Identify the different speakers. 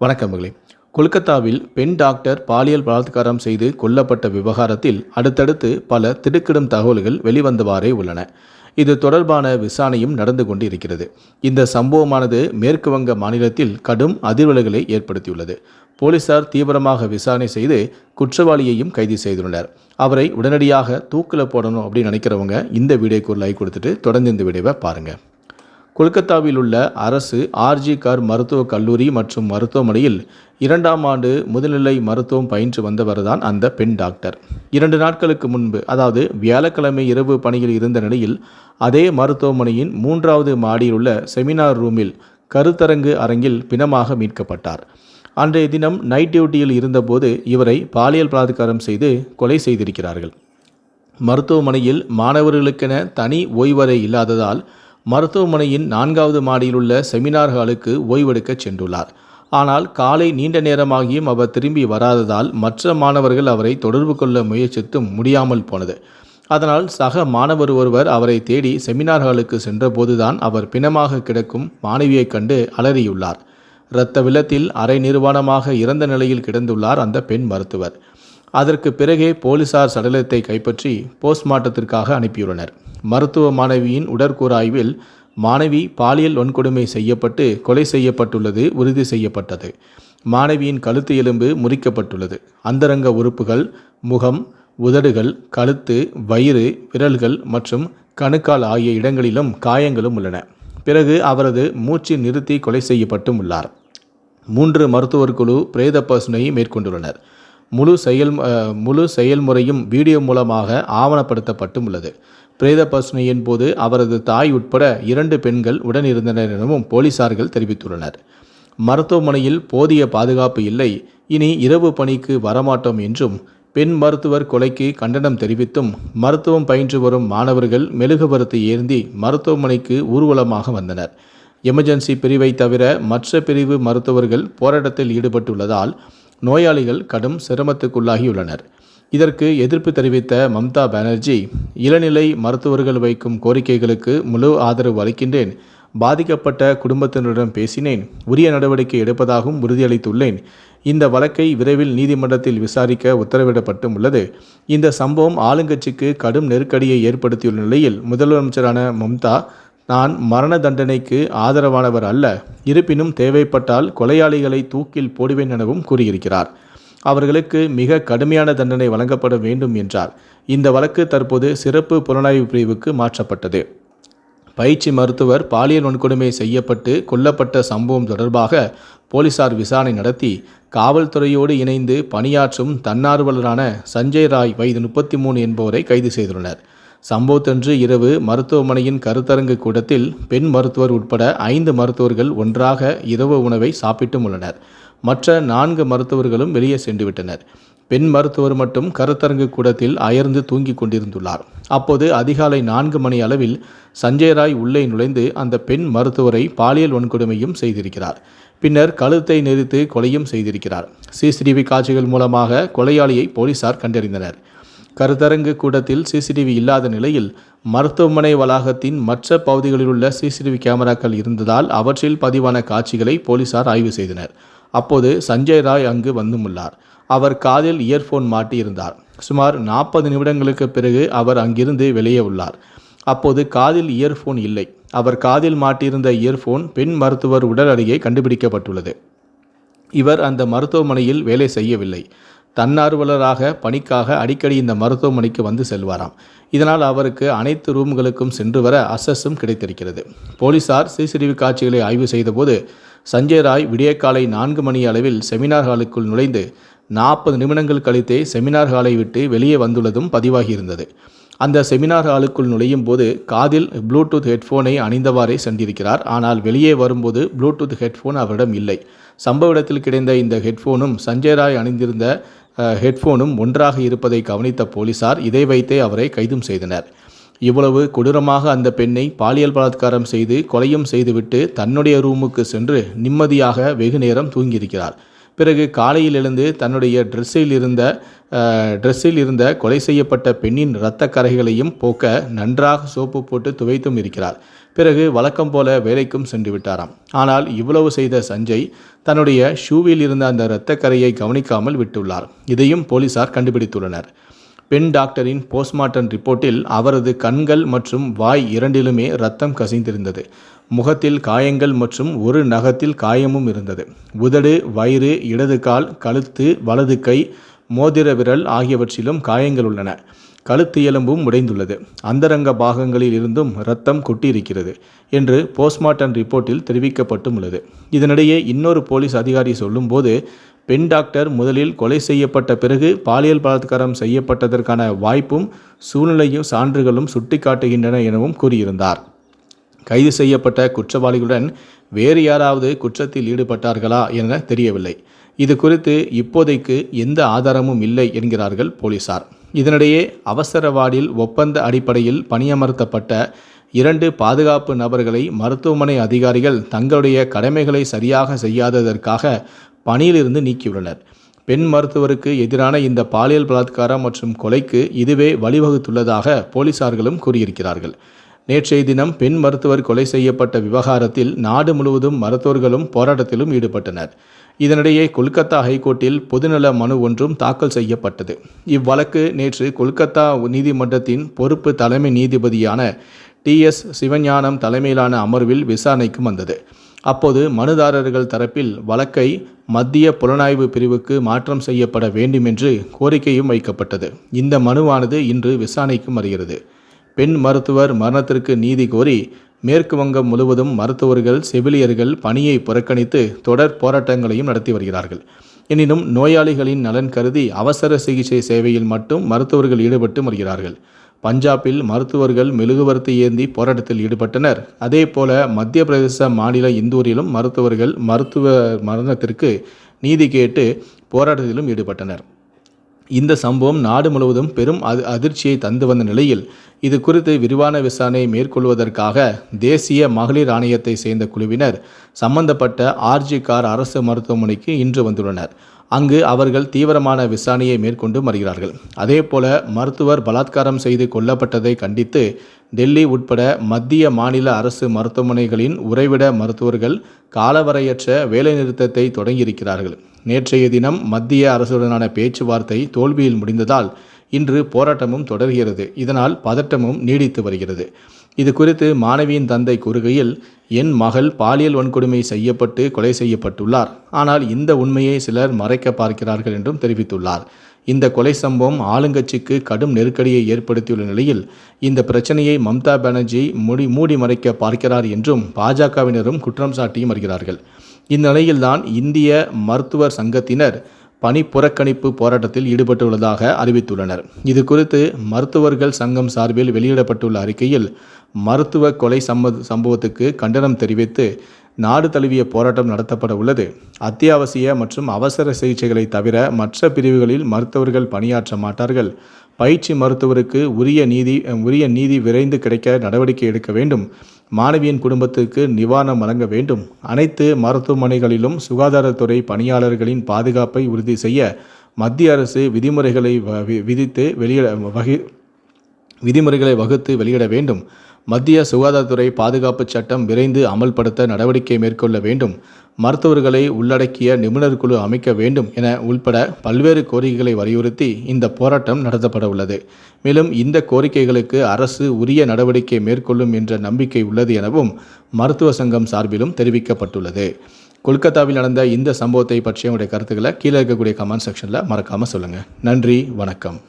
Speaker 1: வணக்கம் மகளே. கொல்கத்தாவில் பெண் டாக்டர் பாலியல் பலாத்காரம் செய்து கொல்லப்பட்ட விவகாரத்தில் அடுத்தடுத்து பல திடுக்கிடும் தகவல்கள் வெளிவந்தவாறே உள்ளன. இது தொடர்பான விசாரணையும் நடந்து கொண்டு இருக்கிறது இந்த சம்பவமானது மேற்கு வங்க மாநிலத்தில் கடும் அதிர்வலைகளை ஏற்படுத்தியுள்ளது. போலீசார் தீவிரமாக விசாரணை செய்து குற்றவாளியையும் கைது செய்துள்ளனர். அவரை உடனடியாக தூக்கில் போடணும் அப்படின்னு நினைக்கிறவங்க இந்த வீடியோக்கு ஒரு லைக் கொடுத்துட்டு தொடர்ந்து இந்த வீடியோவை பாருங்கள் கொல்கத்தாவில் உள்ள அரசு ஆர்ஜி கார் மருத்துவக் கல்லூரி மற்றும் மருத்துவமனையில் இரண்டாம் ஆண்டு முதுநிலை மருத்துவம் பயின்று வந்தவர் தான் அந்த பெண் டாக்டர். இரண்டு நாட்களுக்கு முன்பு அதாவது வியாழக்கிழமை இரவு பணியில் இருந்த நிலையில் அதே மருத்துவமனையின் மூன்றாவது மாடியில் உள்ள செமினார் ரூமில் கருத்தரங்கு அரங்கில் பிணமாக மீட்கப்பட்டார். அன்றைய தினம் நைட் டியூட்டியில் இருந்தபோது இவரை பாலியல் பலாத்காரம் செய்து கொலை செய்திருக்கிறார்கள். மருத்துவமனையில் மாணவர்களுக்கென தனி ஓய்வறை இல்லாததால் மருத்துவமனையின் நான்காவது மாடியில் உள்ள செமினார் ஹாலுக்கு ஓய்வெடுக்கச் சென்றுள்ளார். ஆனால் காலை நீண்ட நேரமாகியும் அவர் திரும்பி வராததால் மற்ற மாணவர்கள் அவரை தொடர்பு கொள்ள முயற்சித்தும் முடியாமல் போனது. அதனால் சக மாணவர் ஒருவர் அவரை தேடி செமினார் ஹாலுக்கு சென்றபோதுதான் அவர் பிணமாக கிடக்கும் மாணவியைக் கண்டு அலறியுள்ளார். இரத்த வில்லத்தில் அரை நிர்வாணமாக இறந்த நிலையில் கிடந்துள்ளார் அந்த பெண் மருத்துவர். அதற்கு பிறகே போலீசார் சடலத்தை கைப்பற்றி போஸ்ட்மார்ட்டத்திற்காக அனுப்பியுள்ளனர். மருத்துவ மாணவியின் உடற்கூறாய்வில் மாணவி பாலியல் வன்கொடுமை செய்யப்பட்டு கொலை செய்யப்பட்டுள்ளது உறுதி செய்யப்பட்டது. மாணவியின் கழுத்து எலும்பு முறிக்கப்பட்டுள்ளது. அந்தரங்க உறுப்புகள் முகம் உதடுகள் கழுத்து வயிறு விரல்கள் மற்றும் கணுக்கால் ஆகிய இடங்களிலும் காயங்களும் உள்ளன. பிறகு அவரது மூச்சு நிறுத்தி கொலை செய்யப்பட்டும் உள்ளார். மூன்று மருத்துவர் குழு பிரேத பரிசோதனையை மேற்கொண்டுள்ளனர். முழு செயல் முழு செயல்முறையும் வீடியோ மூலமாக ஆவணப்படுத்தப்பட்டும் உள்ளது பிரேத பசுனையின் போது அவரது தாய் உட்பட இரண்டு பெண்கள் உடனிருந்தனர் எனவும் போலீசார்கள் தெரிவித்துள்ளனர். மருத்துவமனையில் போதிய பாதுகாப்பு இல்லை. இனி இரவு பணிக்கு வரமாட்டோம் என்றும் பெண் மருத்துவர் கொலைக்கு கண்டனம் தெரிவித்தும் மருத்துவம் பயின்று வரும் மாணவர்கள் மெழுகுவரத்தை ஏந்தி மருத்துவமனைக்கு ஊர்வலமாக வந்தனர். எமர்ஜென்சி பிரிவை தவிர மற்ற பிரிவு மருத்துவர்கள் போராட்டத்தில் ஈடுபட்டுள்ளதால் நோயாளிகள் கடும் சிரமத்துக்குள்ளாகியுள்ளனர். இதற்கு எதிர்ப்பு தெரிவித்த மம்தா பானர்ஜி இளநிலை மருத்துவர்கள் வைக்கும் கோரிக்கைகளுக்கு முழு ஆதரவு அளிக்கின்றேன். பாதிக்கப்பட்ட குடும்பத்தினரிடம் பேசினேன். உரிய நடவடிக்கை எடுப்பதாகவும் உறுதியளித்துள்ளேன். இந்த வழக்கை விரைவில் நீதிமன்றத்தில் விசாரிக்க உத்தரவிடப்பட்டும் உள்ளது. இந்த சம்பவம் ஆளுங்கட்சிக்கு கடும் நெருக்கடியை ஏற்படுத்தியுள்ள நிலையில் முதலமைச்சரான மம்தா நான் மரண தண்டனைக்கு ஆதரவானவர் அல்ல இருப்பினும் தேவைப்பட்டால் கொலையாளிகளை தூக்கில் போடுவேன் எனவும் கூறியிருக்கிறார். அவர்களுக்கு மிக கடுமையான தண்டனை வழங்கப்பட வேண்டும் என்றார். இந்த வழக்கு தற்போது சிறப்பு புலனாய்வு பிரிவுக்கு மாற்றப்பட்டது. பயிற்சி மருத்துவர் பாலியல் வன்கொடுமை செய்யப்பட்டு கொல்லப்பட்ட சம்பவம் தொடர்பாக போலீசார் விசாரணை நடத்தி காவல்துறையோடு இணைந்து பணியாற்றும் தன்னார்வலரான சஞ்சய் ராய் வயது முப்பத்தி மூணு என்பவரை கைது செய்துள்ளனர். சம்பவத்தன்று இரவு மருத்துவமனையின் கருத்தரங்கு கூடத்தில் பெண் மருத்துவர் உட்பட ஐந்து மருத்துவர்கள் ஒன்றாக இரவு உணவை சாப்பிட்டும் உள்ளனர். மற்ற நான்கு மருத்துவர்களும் வெளியே சென்றுவிட்டனர். பெண் மருத்துவர் மட்டும் கருத்தரங்கு கூடத்தில் அயர்ந்து தூங்கிக் கொண்டிருந்துள்ளார். அப்போது அதிகாலை நான்கு மணி அளவில் சஞ்சய் ராய் உள்ளே நுழைந்து அந்த பெண் மருத்துவரை பாலியல் வன்கொடுமையும் செய்திருக்கிறார். பின்னர் கழுத்தை நெரித்து கொலையும் செய்திருக்கிறார். சிசிடிவி காட்சிகள் மூலமாக கொலையாளியை போலீசார் கண்டறிந்தனர். கருத்தரங்கு கூடத்தில் சிசிடிவி இல்லாத நிலையில் மருத்துவமனை வளாகத்தின் மற்ற பகுதிகளில் உள்ள சிசிடிவி கேமராக்கள் இருந்ததால் அவற்றில் பதிவான காட்சிகளை போலீசார் ஆய்வு செய்தனர். அப்போது சஞ்சய் ராய் அங்கு வந்துள்ளார் அவர் காதில் இயர்போன் மாட்டியிருந்தார். சுமார் நாற்பது நிமிடங்களுக்கு பிறகு அவர் அங்கிருந்து வெளியே உள்ளார். அப்போது காதில் இயர்போன் இல்லை. அவர் காதில் மாட்டியிருந்த இயர்போன் பெண் மருத்துவர் உடல் அருகே கண்டுபிடிக்கப்பட்டுள்ளது. இவர் அந்த மருத்துவமனையில் வேலை செய்யவில்லை. தன்னார்வலராக பணிக்காக அடிக்கடி இந்த மருத்துவமனைக்கு வந்து செல்வாராம். இதனால் அவருக்கு அனைத்து ரூம்களுக்கும் சென்று வர அசஸும் கிடைத்திருக்கிறது. போலீசார் சிசிடிவி காட்சிகளை ஆய்வு செய்தபோது சஞ்சய் ராய் விடியற்காலை நான்கு மணி அளவில் செமினார் ஹாலுக்குள் நுழைந்து நாற்பது நிமிடங்கள் கழித்தே செமினார் ஹாலை விட்டு வெளியே வந்துள்ளதும் பதிவாகியிருந்தது. அந்த செமினார் ஹாலுக்குள் நுழையும் போது காதில் ப்ளூடூத் ஹெட்ஃபோனை அணிந்தவாறே சென்றிருக்கிறார். ஆனால் வெளியே வரும்போது ப்ளூடூத் ஹெட்ஃபோன் அவரிடம் இல்லை. சம்பவ இடத்தில் கிடைந்த இந்த ஹெட்ஃபோனும் சஞ்சய் ராய் அணிந்திருந்த ஹெட்ஃபோனும் ஒன்றாக இருப்பதை கவனித்த போலீசார் இதை வைத்தே அவரை கைதும் செய்தனர். இவ்வளவு கொடூரமாக அந்த பெண்ணை பாலியல் பலாத்காரம் செய்து கொலையும் செய்துவிட்டு தன்னுடைய ரூமுக்கு சென்று நிம்மதியாக வெகு நேரம் தூங்கியிருக்கிறார். பிறகு காலையில் எழுந்து தன்னுடைய ட்ரெஸ்ஸில் இருந்த ட்ரெஸ்ஸில் இருந்த கொலை செய்யப்பட்ட பெண்ணின் இரத்த கரைகளையும் போக்க நன்றாக சோப்பு போட்டு துவைத்தும் இருக்கிறார் பிறகு வழக்கம் போல வேலைக்கும் சென்று விட்டாராம். ஆனால் இவ்வளவு செய்த சஞ்சய் தன்னுடைய ஷூவில் இருந்த அந்த இரத்தக்கரையை கவனிக்காமல் விட்டுள்ளார். இதையும் போலீசார் கண்டுபிடித்துள்ளனர். பெண் டாக்டரின் போஸ்ட்மார்ட்டம் ரிப்போர்ட்டில் அவரது கண்கள் மற்றும் வாய் இரண்டிலுமே ரத்தம் கசிந்திருந்தது. முகத்தில் காயங்கள் மற்றும் ஒரு நகத்தில் காயமும் இருந்தது. உதடு வயிறு இடது கால் கழுத்து வலது கை மோதிர விரல் ஆகியவற்றிலும் காயங்கள் உள்ளன. கழுத்து எலும்பும் உடைந்துள்ளது. அந்தரங்க பாகங்களில் இருந்தும் இரத்தம் கொட்டியிருக்கிறது என்று போஸ்ட்மார்ட்டம் ரிப்போர்ட்டில் தெரிவிக்கப்பட்டும் உள்ளது. இதனிடையே இன்னொரு போலீஸ் அதிகாரி சொல்லும்போது பெண் டாக்டர் முதலில் கொலை செய்யப்பட்ட பிறகு பாலியல் பலாத்காரம் செய்யப்பட்டதற்கான வாய்ப்பும் சூழ்நிலையும் சான்றுகளும் சுட்டிக்காட்டுகின்றன எனவும் கூறியிருந்தார். கைது செய்யப்பட்ட குற்றவாளிகளுடன் வேறு யாராவது குற்றத்தில் ஈடுபட்டார்களா என தெரியவில்லை. இது குறித்து இப்போதைக்கு எந்த ஆதாரமும் இல்லை என்கிறார்கள் போலீசார். இதனிடையே அவசர வார்டில் ஒப்பந்த அடிப்படையில் பணியமர்த்தப்பட்ட இரண்டு பாதுகாப்பு நபர்களை மருத்துவமனை அதிகாரிகள் தங்களுடைய கடமைகளை சரியாக செய்யாததற்காக பணியிலிருந்து நீக்கியுள்ளனர். பெண் மருத்துவருக்கு எதிரான இந்த பாலியல் பலாத்காரம் மற்றும் கொலைக்கு இதுவே வழிவகுத்துள்ளதாக போலீசார்களும் கூறியிருக்கிறார்கள். நேற்றைய தினம் பெண் மருத்துவர் கொலை செய்யப்பட்ட விவகாரத்தில் நாடு முழுவதும் மருத்துவர்களும் போராட்டத்திலும் ஈடுபட்டனர். இதனிடையே கொல்கத்தா ஹைகோர்ட்டில் பொதுநல மனு ஒன்றும் தாக்கல் செய்யப்பட்டது. இவ்வழக்கு நேற்று கொல்கத்தா நீதிமன்றத்தின் பொறுப்பு தலைமை நீதிபதியான டி எஸ் சிவஞானம் தலைமையிலான அமர்வில் விசாரணைக்கு வந்தது. அப்போது மனுதாரர்கள் தரப்பில் வழக்கை மத்திய புலனாய்வு பிரிவுக்கு மாற்றம் செய்யப்பட வேண்டும் என்று கோரிக்கையும் வைக்கப்பட்டது. இந்த மனுவானது இன்று விசாரணைக்கு வருகிறது. பெண் மருத்துவர் மரணத்திற்கு நீதி கோரி மேற்கு வங்கம் முழுவதும் மருத்துவர்கள் செவிலியர்கள் பணியை புறக்கணித்து தொடர் போராட்டங்களையும் நடத்தி வருகிறார்கள். எனினும் நோயாளிகளின் நலன் கருதி அவசர சிகிச்சை சேவையில் மட்டும் மருத்துவர்கள் ஈடுபட்டு வருகிறார்கள். பஞ்சாபில் மருத்துவர்கள் மெழுகுவர்த்தி ஏந்தி போராட்டத்தில் ஈடுபட்டனர். அதே போல மத்திய பிரதேச மாநில இந்தூரிலும் மருத்துவர்கள் மருத்துவ மரணத்திற்கு நீதி கேட்டு போராட்டத்திலும் ஈடுபட்டனர். இந்த சம்பவம் நாடு முழுவதும் பெரும் அதி அதிர்ச்சியை தந்து வந்த நிலையில் இது குறித்து விரிவான விசாரணை மேற்கொள்வதற்காக தேசிய மகளிர் ஆணையத்தை சேர்ந்த குழுவினர் சம்பந்தப்பட்ட ஆர்ஜி கார் அரசு மருத்துவமனைக்கு இன்று வந்துள்ளனர். அங்கு அவர்கள் தீவிரமான விசாரணையை மேற்கொண்டு வருகிறார்கள். அதேபோல மருத்துவர் பலாத்காரம் செய்து கொல்லப்பட்டதை கண்டித்து டெல்லி உட்பட மத்திய மாநில அரசு மருத்துவமனைகளின் உறைவிட மருத்துவர்கள் காலவரையற்ற வேலைநிறுத்தத்தை தொடங்கியிருக்கிறார்கள். நேற்றைய தினம் மத்திய அரசுடனான பேச்சுவார்த்தை தோல்வியில் முடிந்ததால் இன்று போராட்டமும் தொடர்கிறது. இதனால் பதட்டமும் நீடித்து வருகிறது. இது குறித்து மாணவியின் தந்தை கூறுகையில் என் மகள் பாலியல் வன்கொடுமை செய்யப்பட்டு கொலை செய்யப்பட்டுள்ளார். ஆனால் இந்த உண்மையை சிலர் மறைக்க பார்க்கிறார்கள் என்றும் தெரிவித்துள்ளார். இந்த கொலை சம்பவம் ஆளுங்கட்சிக்கு கடும் நெருக்கடியை ஏற்படுத்தியுள்ள நிலையில் இந்த பிரச்சனையை மம்தா பானர்ஜி மூடி மூடி மறைக்க பார்க்கிறார் என்றும் பாஜகவினரும் குற்றம் சாட்டியும் வருகிறார்கள். இந்நிலையில்தான் இந்திய மருத்துவர் சங்கத்தினர் பணி புறக்கணிப்பு போராட்டத்தில் ஈடுபட்டுள்ளதாக அறிவித்துள்ளனர். இது குறித்து மருத்துவர்கள் சங்கம் சார்பில் வெளியிடப்பட்டுள்ள அறிக்கையில் மருத்துவ கொலை சம்ப சம்பவத்துக்கு கண்டனம் தெரிவித்து நாடு தழுவிய போராட்டம் நடத்தப்பட உள்ளது. அத்தியாவசிய மற்றும் அவசர சிகிச்சைகளை தவிர மற்ற பிரிவுகளில் மருத்துவர்கள் பணியாற்ற மாட்டார்கள். பயிற்சி மருத்துவருக்கு உரிய நீதி உரிய நீதி விரைந்து கிடைக்க நடவடிக்கை எடுக்க வேண்டும். மாணவியின் குடும்பத்துக்கு நிவாரணம் வழங்க வேண்டும். அனைத்து மருத்துவமனைகளிலும் சுகாதாரத்துறை பணியாளர்களின் பாதுகாப்பை உறுதி செய்ய மத்திய அரசு விதிமுறைகளை விதித்து வெளியிட வகை விதிமுறைகளை வகுத்து வெளியிட வேண்டும். மத்திய சுகாதாரத்துறை பாதுகாப்பு சட்டம் விரைந்து அமல்படுத்த நடவடிக்கை மேற்கொள்ள வேண்டும். மருத்துவர்களை உள்ளடக்கிய நிபுணர் குழு அமைக்க வேண்டும் என உள்பட பல்வேறு கோரிக்கைகளை வலியுறுத்தி இந்த போராட்டம் நடத்தப்பட உள்ளது. மேலும் இந்த கோரிக்கைகளுக்கு அரசு உரிய நடவடிக்கை மேற்கொள்ளும் என்ற நம்பிக்கை உள்ளது எனவும் மருத்துவ சங்கம் சார்பிலும் தெரிவிக்கப்பட்டுள்ளது. கொல்கத்தாவில் நடந்த இந்த சம்பவத்தை பற்றிய உங்களுடைய கருத்துக்களை கீழே இருக்கக்கூடிய கமெண்ட் செக்ஷனில் மறக்காமல் சொல்லுங்கள் நன்றி வணக்கம்.